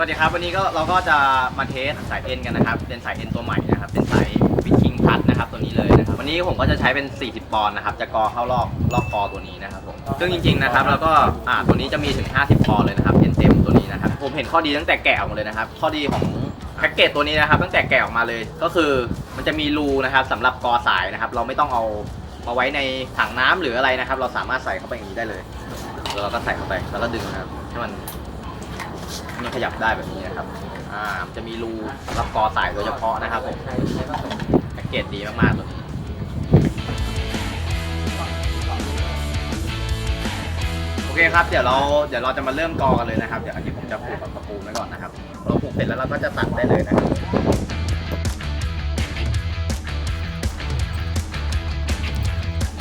สวัสดีครับวันนี้ก็เราก็จะมาเทสสายเอ็นกันนะครับ เป็นสายเอ็นตัวใหม่นะครับเป็นสายวิคิงพัดนะครับตัวนี้เลยนะครับวันนี้ผมก็จะใช้เป็น 40 ปอนด์นะครับจะกอเข้ารอบรอบคอตัวนี้นะครับผมซึ่งจริงๆนะครับแล้วก็อ่าตัวนี้จะมีถึง 50 ปอนด์เลยนะครับเอ็นเต็มตัวนี้นะครับผมเห็นข้อดีตั้งแต่แกะออกมาเลยนะครับ ข้อดีของแพ็กเกจตัวนี้นะครับ ตั้งแต่แกะออกมาเลยก็คือมันจะมีรูนะครับสำหรับกอสายนะครับ เราไม่ต้องเอามาไว้ในถังน้ำหรืออะไรนะครับ เราสามารถใส่เข้าไปอย่างนี้ได้เลยแล้วเราก็ใส่เข้าไปแล้วก็ดึงนะครับให้มัน นี่ขยับได้แบบนี้นะครับ อ่ามันจะมีรูรับกอสายโดยเฉพาะนะครับผมแพ็กเกจดีมากๆตัวนี้โอเคครับเดี๋ยวเราเดี๋ยวเราจะมาเริ่มกอกันเลยนะครับ เดี๋ยวอันนี้ผมจะผูกกับตะปูไว้ก่อนนะครับเราผูกเสร็จแล้วเราก็จะตัดได้เลยนะครับ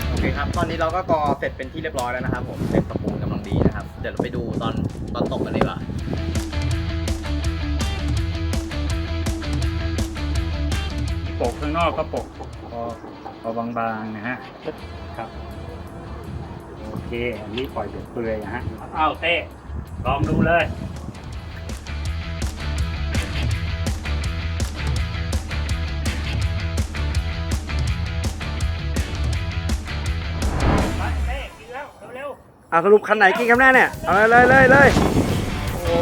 โอเคครับ ตอนนี้เราก็กอเสร็จเป็นที่เรียบร้อยแล้วนะครับ ผมเสร็จตะปูกำลังดีนะครับ เดี๋ยวเราไปดูตอนตอนตกกันดีกว่า ปกข้างนอกก็ปกพอพอบางๆนะฮะครับโอเคอันนี้ปล่อยเดือดเปื่อยนะฮะเอาเต้ลองดูเลยไปเต้กินแล้วเร็วเอาสรุปคันไหนกินกันแน่เนี่ยเอาเลยเลยเลยเลยโอ้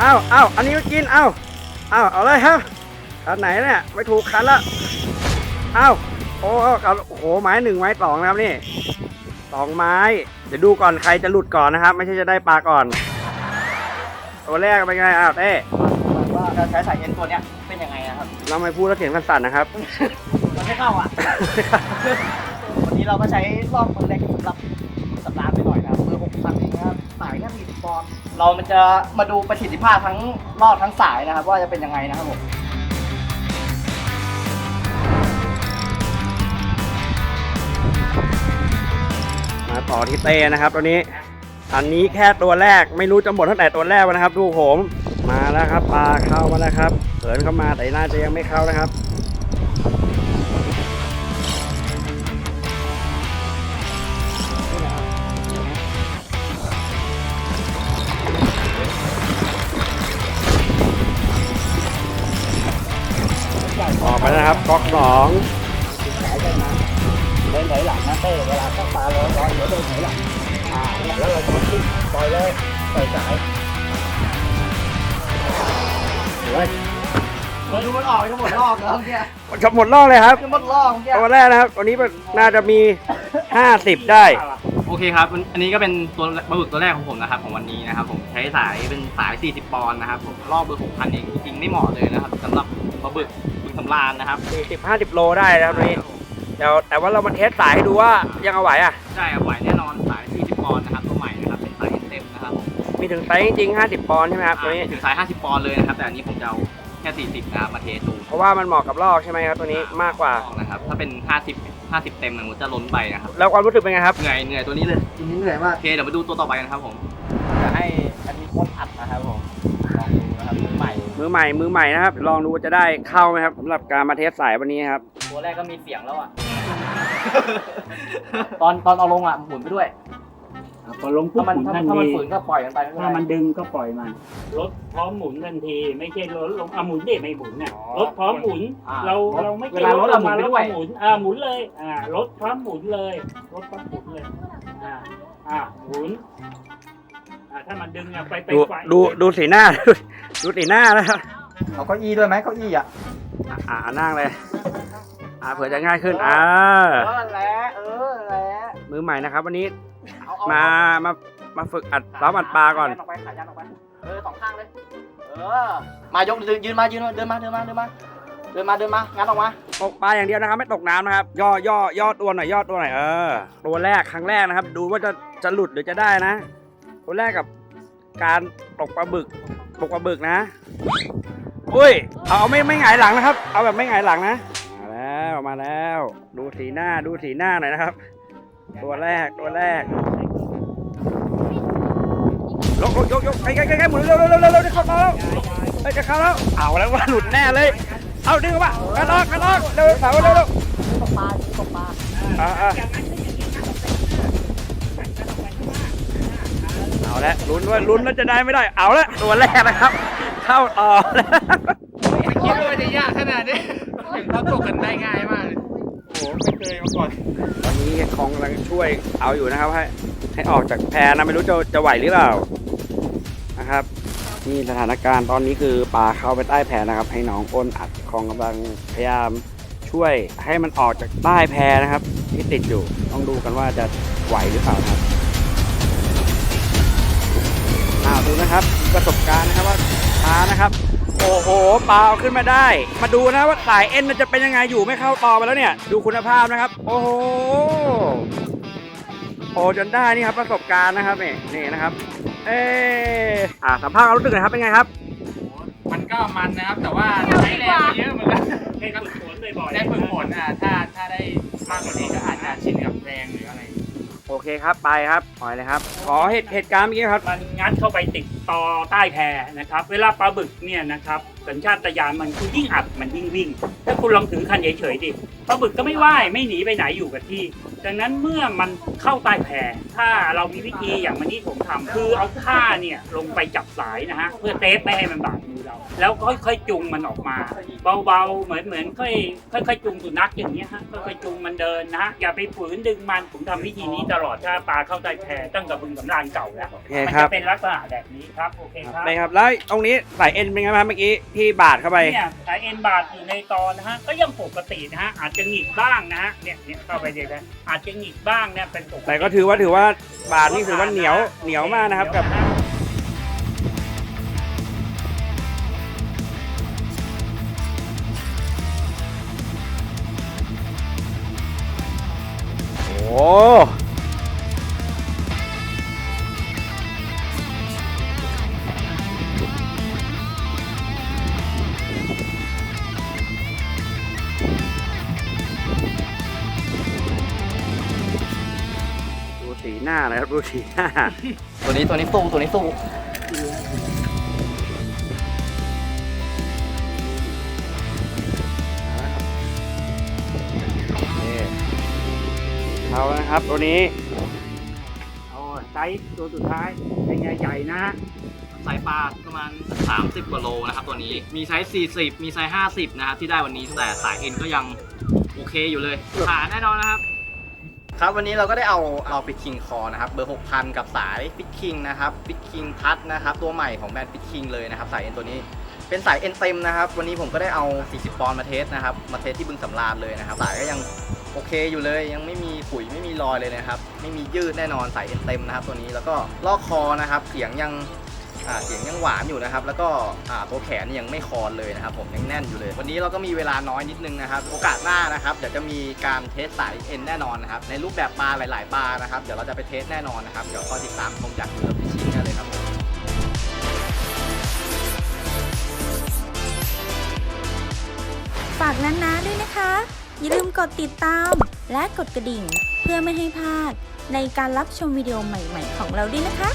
เอาเอาอันนี้ก็กินเอาเอาเอาเลยครับ คันไหนเนี่ยไม่ถูกคันละเอาโอ้เอาเอาโอ้โหไม้หนึ่งไม้สองนะครับนี่สองไม้ เดี๋ยวดูก่อนใครจะหลุดก่อนนะครับ ไม่ใช่จะได้ปลาก่อน ตัวแรกเป็นไงอ้าวเต้ว่าการใช้สายเอ็นตัวเนี้ยเป็นยังไงนะครับ เราไม่พูดแล้วเสียงสั่นๆนะครับ มันไม่เข้าอะ วันนี้เราก็ใช้รอบมือเล็กสำหรับสัปดาห์ไปหน่อยนะครับมือหกพันเองนะครับสายแค่มีสิบปอนด์เรามันจะมาดูประสิทธิภาพทั้งรอบทั้งสายนะครับ ว่าจะเป็นยังไงนะครับผม มาต่อทีเต้นะครับ ตัวนี้ อันนี้แค่ตัวแรกไม่รู้จะหมดเท่าไหร่ตัวแรกวะนะครับ ดูผม มาแล้วครับปลาเข้ามาแล้วครับเขินเข้ามาแต่น่าจะยังไม่เข้านะครับออกไปแล้วนะครับก๊อกสอง ถอยหลังนะเต้เวลาเข้าปลาร้อนร้อนเดี๋ยวเดินถอยหลังอ่าแล้วเราจะมาขึ้นปล่อยเลยปล่อยสายเฮ้ยมาดูมันออกไปทั้งหมดรอบแล้วเนี่ยจะหมดรอบเลยครับทั้งหมดรอบเนี่ยตัวแรกนะครับตัวนี้น่าจะมี 50 ได้โอเคครับ อันนี้ก็เป็นตัวปลาบึกตัวแรกของผมนะครับของวันนี้นะครับผมใช้สายเป็นสาย 40 ปอนด์นะครับผมรอบเบอร์6,000เองจริงๆไม่เหมาะเลยนะครับสำหรับปลาบึกบึกสำราญนะครับ40 50โลได้นะค รับตัวนี้แต่แต่ว่าเรามาเทสสายให้ดูว่ายังเอาไหวอะใช่ครับไหวแน่นอนสาย40ปอนด์นะครับตัวใหม่นะครับเป็นสายเต็มนะครับผมมีถึงไซส์จริงๆ50 ปอนด์ใช่ไหมครับตัวนี้ถึงสาย 50 ปอนด์เลยนะครับ แต่อันนี้ผมจะเอาแค่40นะครับมาเทสดูเพราะว่ามันเหมาะกับลอกใช่ไหมครับตัวนี้มากกว่าแล้วความรู้สึกเป็นไงครับ เหนื่อยเหนื่อยตัวนี้เลยเหนื่อยมาก โอเคเดี๋ยวมาดูตัวต่อไปกันครับผมจะให้อันนี้โคตรอัดนะครับผมลองดูนะครับมือใหม่ มือใหม่ มือใหม่นะครับ ลองดูว่าจะได้เข้าไหมครับสำหรับการมาเทสสายวันนี้ครับ ตัวแรกก็มีเสียงแล้วอะ ตอนตอนเอาลงอะหมุนไปด้วยพอลงปุ๊บถ้ามันหมุนถ้าทันถ้ามันทีฝืนก็ปล่อยมันไปไม่เป็นถ้าไร มันดึงก็ปล่อยมัน รถพร้อมหมุนทันที ไม่ใช่รถลงอะหมุนเด็ไม่หมุนเนี่ยอ๋อรถพร้อมหมุน อ่เราเราไม่เวลารถเราหมุนไปด้วย หมุนอ่าหมุนเลยอ่ารถพร้อมหมุนเลย รถพร้อมหมุนเลยอ่าอ่าหมุนอ่าถ้ามันดึงอะไปไปดูไฟดูดูสีหน้า ดูสีหน้านะครับเอาเก้าอี้ด้วยไหมเก้าอี้อะอะอ่านั่งเลย อ่าเผื่อจะง่ายขึ้นอ่าเออแหละเออแหละมือใหม่นะครับ วันนี้เอาเอามามามาฝึกอัดซ้อมอัดปลาก่อนขยัออกไปขายันออกไปเออสองข้างเลยเออมายกยืนยืนมายืนมาเดินมาเดินมาเดินมาเดินมาเดินมางัดออกมาตกปลาอย่างเดียวนะครับ ไม่ตกน้ำนะครับ ย่อย่อย่อตัวหน่อยย่อตัวหน่อยเออตัวแรกครั้งแรกนะครับ ดูว่าจะจะหลุดหรือจะได้นะ ตัวแรกกับการตกปลาบึกตกปลาบึกนะอุ้ยเอาเอาไม่ไม่หงายหลังนะครับ เอาแบบไม่หงายหลังนะ มาแล้วมาแล้ว ดูสีหน้าดูสีหน้าหน่อยนะครับ ตัวแรกตัวแรกยกยกยกยกใกล้ใกล้ใกล้หมุนเร็วเร็วเร็วเร็วเร็วจะเข้าแล้วเฮ้ยจะเข้าแล้วเอาแล้วว่าหลุดแน่เลย เอาดึงออกมากันออกกันออกเร็วสาวเร็วเร็วตกปลาตกปลาอ่าอ่าเอาล้วลุ้นด้วยลุ้นแล้วจะได้ไม่ได้ เอาละตัวแรกนะครับ เข้าต่อแล้วไม่คิดว่าจะยากขนาดนี้ เราตกกันได้ง่ายมากเลยโอ้โหไม่เคยมาก่อน ตอนนี้คองกำลังช่วยเอาอยู่นะครับ ให้ให้ออกจากแพนะไม่รู้จะจะไหวหรือเปล่านะครับนี่สถานการณ์ตอนนี้คือปลาเข้าไปใต้แพนะครับ ให้น้องอ้นอัดคองกำลังพยายามช่วยให้มันออกจากใต้แพนะครับ ที่ติดอยู่ต้องดูกันว่าจะไหวหรือเปล่านะครับอ่าดูนะครับประสบการณ์นะครับว่าปลานะครับ โอ้โหปลาเอาขึ้นมาได้ มาดูนะว่าสายเอ็นมันจะเป็นยังไงอยู่ไม่เข้าต่อไปแล้วเนี่ย ดูคุณภาพนะครับ โอ้โหโอ้จนได้นี่ครับประสบการณ์นะครับนี่นี่นะครับ เอออ่าสัมภาษณ์ความรู้สึกหน่อยครับเป็นไงครับ มันก็มันนะครับ แต่ว่าใช้แรงมาเยอะเหมือนกันให้ฝึกฝนบ่อยๆได้ฝึกฝนอะถ้าถ้าได้มากกว่านี้ก็อาจจะชินกับแรงหรืออะไร โอเคครับไปครับปล่อยเลยครับ ขอเหตุเหตุการณ์เมื่อกี้ครับ มันงัดเข้าไปติดต่อใต้แพนะครับ เวลาปลาบึกเนี่ยนะครับ สัญชาตญาณมันคือยิ่งอัดมันยิ่งวิ่ง ถ้าคุณลองถือคันเฉยๆดิปลาบึกก็ไม่ว่ายไม่หนีไปไหนอยู่กับที่ ดังนั้นเมื่อมันเข้าใต้แพถ้าเรามีวิธีอย่างวันนี้ผมทำคือเอาท่าเนี่ยลงไปจับสายนะฮะเพื่อเซฟไม่ให้มันบาดมือเรา แล้วค่อยๆจุงมันออกมา เบาๆเหมือนเหมือนค่อยค่อยๆจุงสุนัขอย่างเงี้ยฮะค่อยๆจุงมันเดินนะฮะอย่าไปฝืนดึงมันผมทำวิธีนี้ตลอดถ้าปลาเข้าใต้แพตั้งแต่บึงสำราญเก่าแล้วโอเคมันครัจะบเป็นลักษณะแบบนี้ครับโอเคครับไปครับแล้วตรงนี้สายเอ็นเป็นไงบ้างครับเมื่อกี้ที่บาดเข้าไป เนี่ยสายเอ็นบาดอยู่ในตอนนะฮะก็ยังปกตินะฮะอาจจะหงิกบ้างนะฮะเนี่ยเนี่ยเข้าไปเดี๋ยวนะอาจจะหงิกบ้างเนี่ยเป็นปกติแต่ก็ถือว่าถือว่าบาดนี่ถือว่าเหนียวเหนียวมากนะครับกับ โอ้ สีหน้านะครับดูสีหน้า ตัวนี้ตัวนี้สู้ตัวนี้สู้นี่เอาแล้วนะครับตัวนี้เอาไซส์ตัวสุดท้ายเป็นไงใหญ่นะฮะสายปลาประมาณ 30 กว่าโลนะครับตัวนี้มีไซส์ 40 มีไซส์ 50 นะครับที่ได้วันนี้แต่สายเอ็นก็ยังโอเคอยู่เลยขาแน่นอนนะครับ ครับวันนี้เราก็ได้เอาเราปิดคิงคอนะครับเบอร์ 6,000 กับสายปิดคิงนะครับปิดคิงพัทนะครับตัวใหม่ของแบรนด์ปิดคิงเลยนะครับสายเอ็นตัวนี้เป็นสายเอ็นเต็มนะครับวันนี้ผมก็ได้เอา 40 ปอนด์มาเทสนะครับมาเทสที่บึงสำราญเลยนะครับสายก็ยังโอเคอยู่เลยยังไม่มีขุยไม่มีรอยเลยนะครับไม่มียืดแน่นอนสายเอ็นเต็มนะครับตัวนี้แล้วก็ลอกคอนะครับเสียงยัง เสียงยังหวานอยู่นะครับ แล้วก็ตัวแขนยังไม่คอนเลยนะครับ ผมยังแน่นอยู่เลย วันนี้เราก็มีเวลาน้อยนิดนึงนะครับ โอกาสหน้านะครับเดี๋ยวจะมีการเทสสายเอ็นแน่นอนนะครับ ในรูปแบบปลาหลาย ๆปลานะครับ เดี๋ยวเราจะไปเทสแน่นอนนะครับ เดี๋ยวคอยติดตามชมจากยูทูบพิชิ่งได้เลยครับผมฝากนั้นนะด้วยนะคะ อย่าลืมกดติดตามและกดกระดิ่ง เพื่อไม่ให้พลาดในการรับชมวิดีโอใหม่ ๆ ของเราด้วยนะคะ